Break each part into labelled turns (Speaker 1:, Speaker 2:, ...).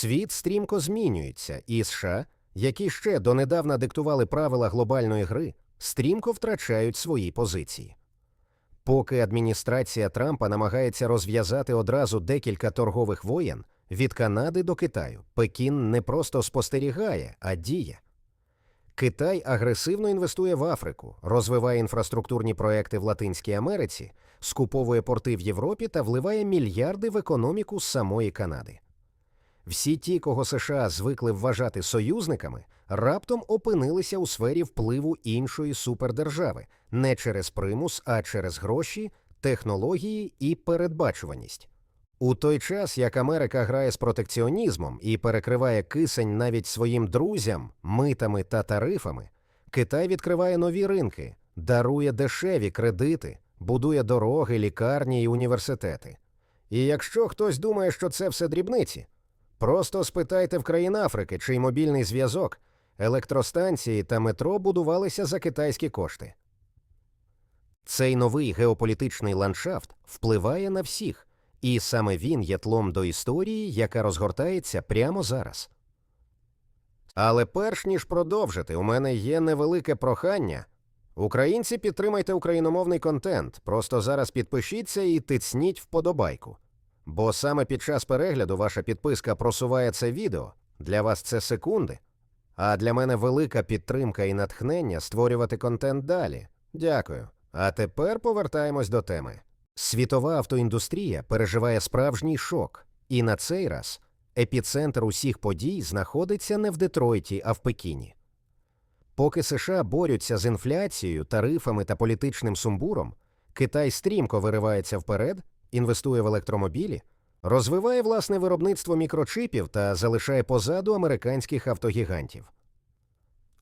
Speaker 1: Світ стрімко змінюється, і США, які ще донедавна диктували правила глобальної гри, стрімко втрачають свої позиції. Поки адміністрація Трампа намагається розв'язати одразу декілька торгових воєн від Канади до Китаю, Пекін не просто спостерігає, а діє. Китай агресивно інвестує в Африку, розвиває інфраструктурні проекти в Латинській Америці, скуповує порти в Європі та вливає мільярди в економіку самої Канади. Всі ті, кого США звикли вважати союзниками, раптом опинилися у сфері впливу іншої супердержави не через примус, а через гроші, технології і передбачуваність. У той час, як Америка грає з протекціонізмом і перекриває кисень навіть своїм друзям, митами та тарифами, Китай відкриває нові ринки, дарує дешеві кредити, будує дороги, лікарні і університети. І якщо хтось думає, що це все дрібниці, просто спитайте в країн Африки, чий мобільний зв'язок, електростанції та метро будувалися за китайські кошти. Цей новий геополітичний ландшафт впливає на всіх, і саме він є тлом до історії, яка розгортається прямо зараз. Але перш ніж продовжити, у мене є невелике прохання. Українці, підтримайте україномовний контент. Просто зараз підпишіться і тицніть вподобайку. Бо саме під час перегляду ваша підписка просуває це відео. Для вас це секунди. А для мене велика підтримка і натхнення створювати контент далі. Дякую. А тепер повертаємось до теми. Світова автоіндустрія переживає справжній шок, і на цей раз епіцентр усіх подій знаходиться не в Детройті, а в Пекіні. Поки США борються з інфляцією, тарифами та політичним сумбуром, Китай стрімко виривається вперед, інвестує в електромобілі, розвиває власне виробництво мікрочипів та залишає позаду американських автогігантів.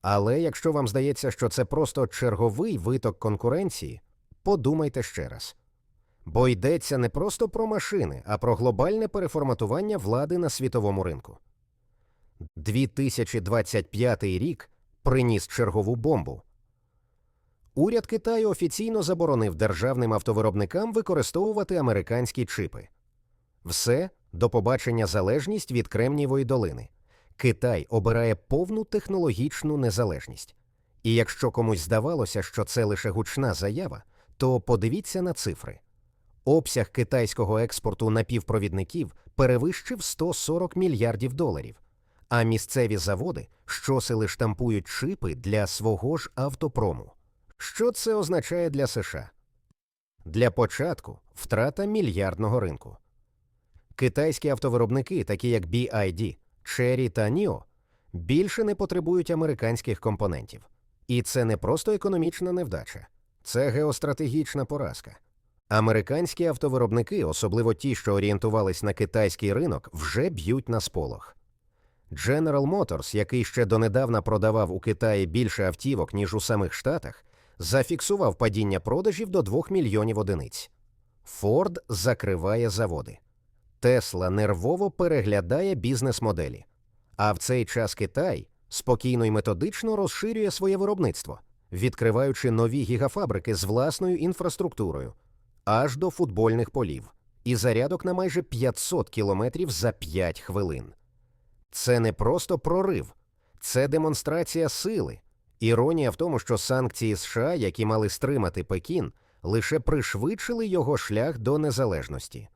Speaker 1: Але якщо вам здається, що це просто черговий виток конкуренції, подумайте ще раз. Бо йдеться не просто про машини, а про глобальне переформатування влади на світовому ринку. 2025 рік приніс чергову бомбу. Уряд Китаю офіційно заборонив державним автовиробникам використовувати американські чипи. Все до побачення залежність від Кремнієвої долини. Китай обирає повну технологічну незалежність. І якщо комусь здавалося, що це лише гучна заява, то подивіться на цифри. Обсяг китайського експорту напівпровідників перевищив 140 мільярдів доларів, а місцеві заводи щосили штампують чипи для свого ж автопрому. Що це означає для США? Для початку втрата мільярдного ринку. Китайські автовиробники, такі як BID, Cherry та NIO, більше не потребують американських компонентів. І це не просто економічна невдача, це геостратегічна поразка. Американські автовиробники, особливо ті, що орієнтувались на китайський ринок, вже б'ють на сполох. General Motors, який ще донедавна продавав у Китаї більше автівок, ніж у самих Штатах, зафіксував падіння продажів до 2 мільйонів одиниць. Ford закриває заводи. Тесла нервово переглядає бізнес-моделі. А в цей час Китай спокійно і методично розширює своє виробництво, відкриваючи нові гігафабрики з власною інфраструктурою аж до футбольних полів і зарядок на майже 500 кілометрів за 5 хвилин. Це не просто прорив, це демонстрація сили. Іронія в тому, що санкції США, які мали стримати Пекін, лише пришвидшили його шлях до незалежності.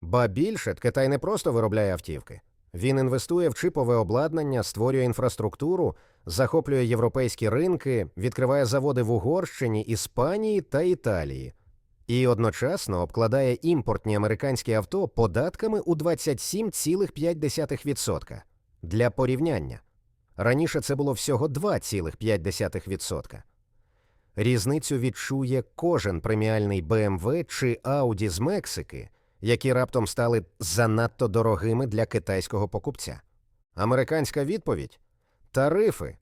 Speaker 1: Ба більше Китай не просто виробляє автівки. Він інвестує в чипове обладнання, створює інфраструктуру, захоплює європейські ринки, відкриває заводи в Угорщині, Іспанії та Італії, і одночасно обкладає імпортні американські авто податками у 27,5%. Для порівняння. Раніше це було всього 2,5%. Різницю відчує кожен преміальний BMW чи Audi з Мексики, які раптом стали занадто дорогими для китайського покупця. Американська відповідь тарифи,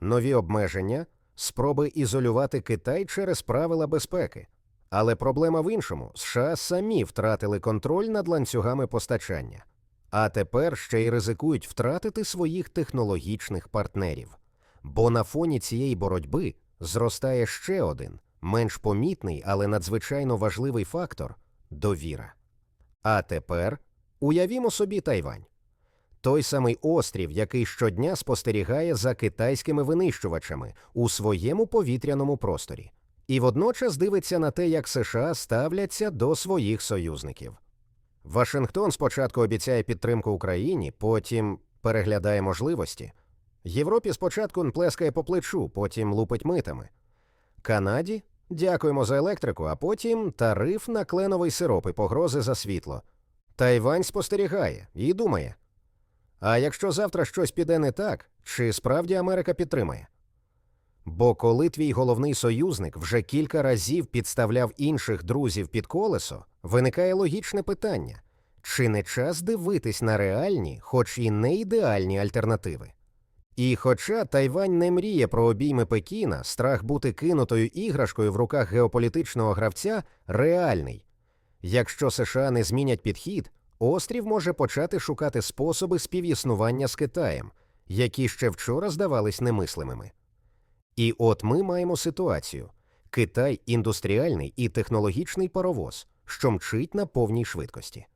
Speaker 1: нові обмеження, спроби ізолювати Китай через правила безпеки. Але проблема в іншому: США самі втратили контроль над ланцюгами постачання, а тепер ще й ризикують втратити своїх технологічних партнерів. Бо на фоні цієї боротьби зростає ще один менш помітний, але надзвичайно важливий фактор довіра. А тепер уявімо собі Тайвань. той самий острів, який щодня спостерігає за китайськими винищувачами у своєму повітряному просторі, і водночас дивиться на те, як США ставляться до своїх союзників. Вашингтон спочатку обіцяє підтримку Україні, потім переглядає можливості. Європі спочатку плескає по плечу, потім лупить митами. Канаді дякуємо за електрику, а потім тариф на кленовий сироп і погрози за світло. Тайвань спостерігає і думає. А якщо завтра щось піде не так, чи справді Америка підтримає? Бо коли твій головний союзник вже кілька разів підставляв інших друзів під колесо, виникає логічне питання: чи не час дивитись на реальні, хоч і не ідеальні альтернативи? І хоча Тайвань не мріє про обійми Пекіна, страх бути кинутою іграшкою в руках геополітичного гравця реальний. Якщо США не змінять підхід, острів може почати шукати способи співіснування з Китаєм, які ще вчора здавались немислимими. І от ми маємо ситуацію: Китай індустріальний і технологічний паровоз, що мчить на повній швидкості.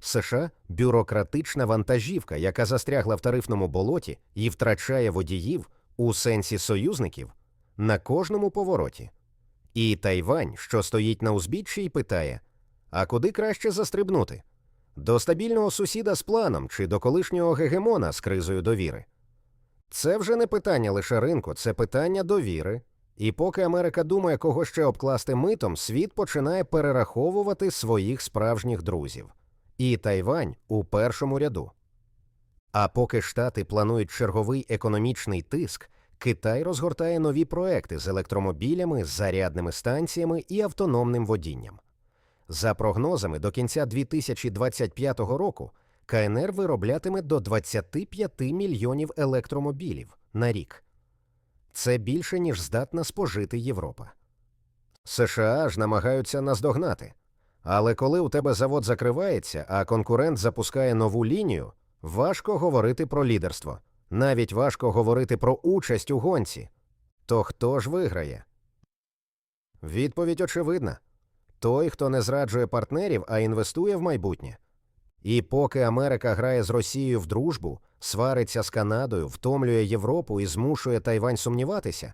Speaker 1: США бюрократична вантажівка, яка застрягла в тарифному болоті і втрачає водіїв у сенсі союзників на кожному повороті. І Тайвань, що стоїть на узбіччі і питає: а куди краще застрибнути? До стабільного сусіда з планом чи до колишнього гегемона з кризою довіри? Це вже не питання лише ринку, це питання довіри. І поки Америка думає, кого ще обкласти митом, світ починає перераховувати своїх справжніх друзів. І Тайвань у першому ряду. А поки Штати планують черговий економічний тиск, Китай розгортає нові проекти з електромобілями, зарядними станціями і автономним водінням. За прогнозами, до кінця 2025 року КНР вироблятиме до 25 мільйонів електромобілів на рік. Це більше, ніж здатна спожити Європа. США ж намагаються наздогнати. Але коли у тебе завод закривається, а конкурент запускає нову лінію, важко говорити про лідерство, навіть важко говорити про участь у гонці. То хто ж виграє? Відповідь очевидна той, хто не зраджує партнерів, а інвестує в майбутнє. І поки Америка грає з Росією в дружбу, свариться з Канадою, втомлює Європу і змушує Тайвань сумніватися,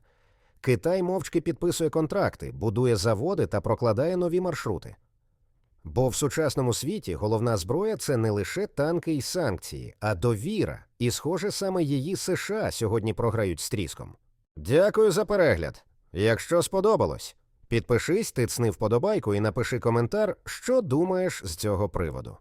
Speaker 1: Китай мовчки підписує контракти, будує заводи та прокладає нові маршрути. Бо в сучасному світі головна зброя це не лише танки й санкції, а довіра, і, схоже, саме її США сьогодні програють з тріском. Дякую за перегляд. Якщо сподобалось, підпишись, тицни вподобайку і напиши коментар, що думаєш з цього приводу.